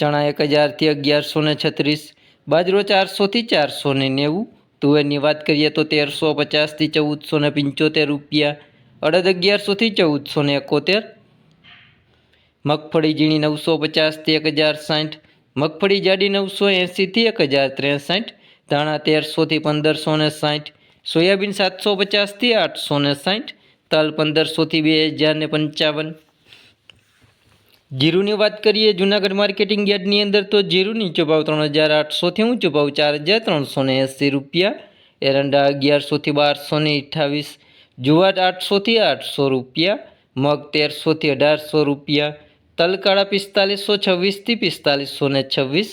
ચણા એક હજારથી અગિયારસો ને છત્રીસ, બાજરો ચારસોથી ચારસો ને નેવું, તુવેરની વાત કરીએ તો તેરસો પચાસથી ચૌદસો ને પંચોતેર રૂપિયા, અડદ અગિયારસોથી ચૌદસો ને એકોતેર, મગફળી ઝીણી નવસો પચાસથી એક હજાર સાઠ, મગફળી જાડી નવસો એંસીથી એક હજાર ત્રેસાઠ, ધાણા તેરસોથી પંદરસો ને સાઠ, સોયાબીન સાતસો પચાસથી આઠસો ને સાઠ, તલ પંદરસોથી બે હજાર ને પંચાવન જીરુની વાત કરીએ, જૂનાગઢ માર્કેટિંગ યાર્ડની અંદર તો જીરું નીચો ભાવ ત્રણ હજાર આઠસોથી ઊંચો ભાવ ચાર હજાર ત્રણસો ને એંસી રૂપિયા, એરંડા અગિયારસોથી બારસો ને અઠ્ઠાવીસ જુવાર આઠસોથી આઠસો રૂપિયા, મગ તેરસોથી અઢારસો રૂપિયા, તલકાળા પિસ્તાલીસો છવ્વીસથી પિસ્તાલીસો ને છવ્વીસ.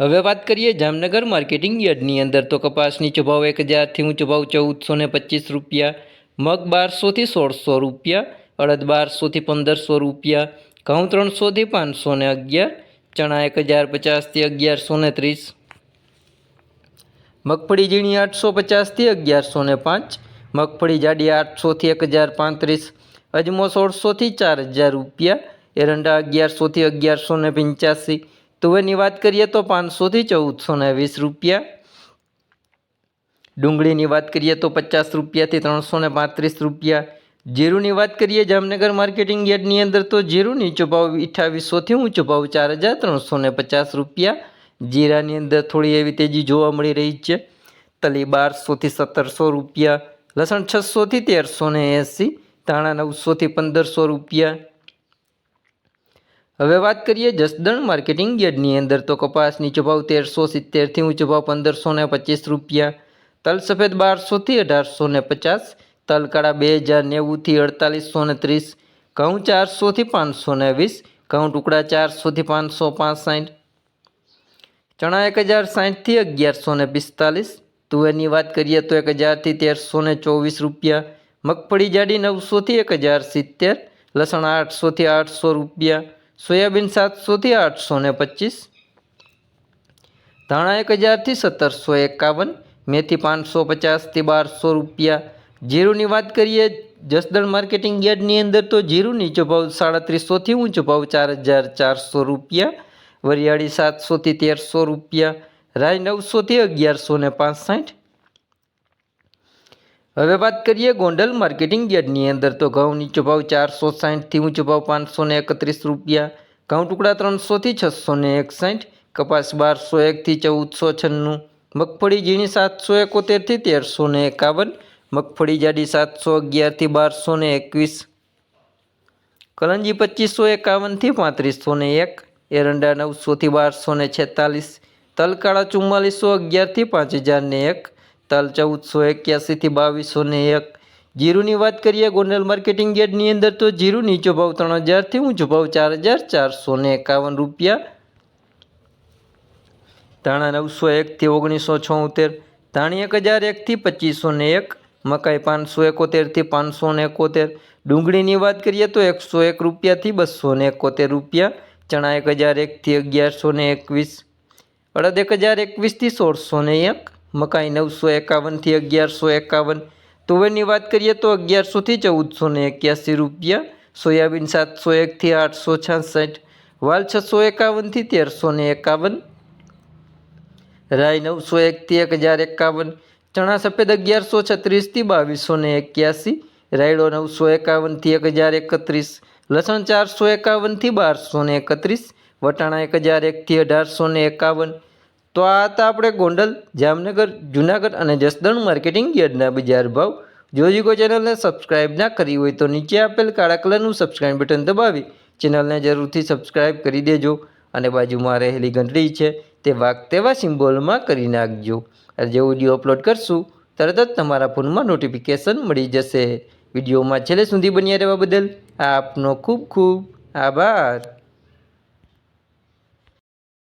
હવે વાત કરીએ જામનગર માર્કેટિંગ યાર્ડની અંદર તો કપાસ નીચો ભાવ એક હજારથી ઊંચો ભાવ ચૌદસો ને પચીસ રૂપિયા, મગ બારસોથી સોળસો રૂપિયા અડદ બારસોથી પંદરસો રૂપિયા, ઘઉં ત્રણસોથી પાંચસો ને અગિયાર, ચણા એક હજાર પચાસથી અગિયારસો ને ત્રીસ. મગફળી ઝીણી આઠસો પચાસથી અગિયારસો ને પાંચ. મગફળી જાડી આઠસોથી એક હજાર પાંત્રીસ. અજમો સોળસોથી ચાર હજાર રૂપિયા. એરંડા અગિયારસોથી અગિયારસો ને પંચ્યાસી. તુવેરની વાત કરીએ તો પાંચસોથી ચૌદસો ને વીસ રૂપિયા. ડુંગળીની વાત કરીએ તો પચાસ રૂપિયાથી ત્રણસો ને પાંત્રીસ રૂપિયા. જીરુની વાત કરીએ, જામનગર માર્કેટિંગ યાર્ડની અંદર તો જીરું ચોભાવ અઠ્ઠાવીસોથી ઊંચો ભાવ ચાર હજાર ત્રણસો ને પચાસ રૂપિયા. જીરાની અંદર થોડી એવી તેજી જોવા મળી રહી છે. તલી બારસોથી સત્તરસો રૂપિયા, લસણ છસોથી તેરસો ને એંસી, ધાણા નવસોથી પંદરસો રૂપિયા. હવે વાત કરીએ જસદણ માર્કેટિંગ યાર્ડની અંદર તો કપાસ નીચો તેરસો સિત્તેરથી ઊંચો ભાવ પંદરસો ને પચીસ રૂપિયા. તલ સફેદ બારસોથી અઢારસો ને પચાસ તલકાળા બે હજાર નેવુંથી અડતાલીસો ને ત્રીસ, ઘઉં ચારસોથી પાંચસો ને વીસ, ઘઉં ટુકડા ચારસોથી પાંચસો પાંસઠ, ચણા એક હજાર સાઠથી અગિયારસો ને પિસ્તાલીસ, તુવેરની વાત કરીએ તો એક હજારથી તેરસો ને ચોવીસ રૂપિયા, મગફળી જાડી નવસોથી એક હજાર સિત્તેર, લસણ આઠસોથી આઠસો રૂપિયા, સોયાબીન સાતસોથી આઠસો ને પચીસ, ધાણા એક હજારથી સત્તરસો એકાવન, મેથી પાંચસો પચાસથી બારસો રૂપિયા જીરુની વાત કરીએ, જસદણ માર્કેટિંગ યાર્ડની અંદર તો જીરું નીચો ભાવ સાડત્રીસોથી ઊંચો ભાવ ચાર હજાર ચારસો રૂપિયા, વરિયાળી સાતસોથી તેરસો રૂપિયા રાય નવસોથી અગિયારસો ને પાંસઠ. હવે વાત કરીએ ગોંડલ માર્કેટિંગ યાર્ડની અંદર તો ઘઉં નીચો ભાવ ચારસો સાઠથી ઊંચો ભાવ પાંચસો ને એકત્રીસ રૂપિયા, ઘઉં ટુકડા ત્રણસોથી છસો ને એકસાઠ, કપાસ બારસો એકથી ચૌદસો છન્નું, મગફળી ઝીણી સાતસો એકોતેરથી તેરસો ને એકાવન મગફળી જાડી સાતસો અગિયારથી બારસો ને એકવીસ. કલંજી પચીસો એકાવનથી પાંત્રીસો ને એક. એરંડા નવસોથી બારસો ને છેતાલીસ. તલકાળા ચુમ્માલીસો અગિયારથી પાંચ હજાર ને એક. તલ ચૌદસો એક્યાસીથી બાવીસો ને એક. જીરુની વાત કરીએ ગોંડલ માર્કેટિંગ યાર્ડની અંદર તો જીરું નીચો ભાવ ત્રણ હજારથી ઊંચો ભાવ ચાર હજાર ચારસો ને એકાવન રૂપિયા. ધાણા નવસો એકથી ઓગણીસો છોતેર. ધાણી એક હજાર એકથી પચીસો ને એક. મકાઈ પાંચસો એકોતેરથી પાંચસો ને એકોતેર. ડુંગળીની વાત કરીએ તો એકસો એક રૂપિયાથી બસો ને એકોતેર રૂપિયા, ચણા એક હજાર એકથી અગિયારસો ને એકવીસ, અડદ એક હજાર એકવીસથી સોળસો ને એક, મકાઈ નવસો એકાવનથી અગિયારસો એકાવન. તુવેરની વાત કરીએ તો અગિયારસોથી ચૌદસો ને એક્યાસી રૂપિયા, સોયાબીન સાતસો એકથી આઠસો છાસઠ, વાલ છસો એકાવનથી તેરસો ને એકાવન રાય નવસો એકથી એક હજાર એકાવન ચણા સફેદ અગિયારસો છત્રીસથી બાવીસો ને એક્યાસી, રાયડો નવસો એકાવનથી એક હજાર એકત્રીસ, લસણ ચારસો એકાવનથી બારસો ને એકત્રીસ, વટાણા એક હજાર એકથી અઢારસો ને એકાવન. તો આ હતા આપણે ગોંડલ, જામનગર, જુનાગઢ અને જસદણ માર્કેટિંગ યાર્ડના બજાર ભાવ. જો કોઈ ચેનલને સબસ્ક્રાઇબ ના કરી હોય તો નીચે આપેલ કાળા કલરનું સબસ્ક્રાઇબ બટન દબાવી ચેનલને જરૂરથી સબસ્ક્રાઇબ કરી દેજો. અને બાજુમાં રહેલી ઘંટડી છે તે વાગ તેવા સિમ્બોલમાં કરી નાખજો. અને જે વીડિયો અપલોડ કરશું, તરત જ તમારા ફોનમાં નોટિફિકેશન મળી જશે. વિડીયોમાં છેલ્લે સુધી બન્યા રહેવા બદલ આપનો ખૂબ ખૂબ આભાર.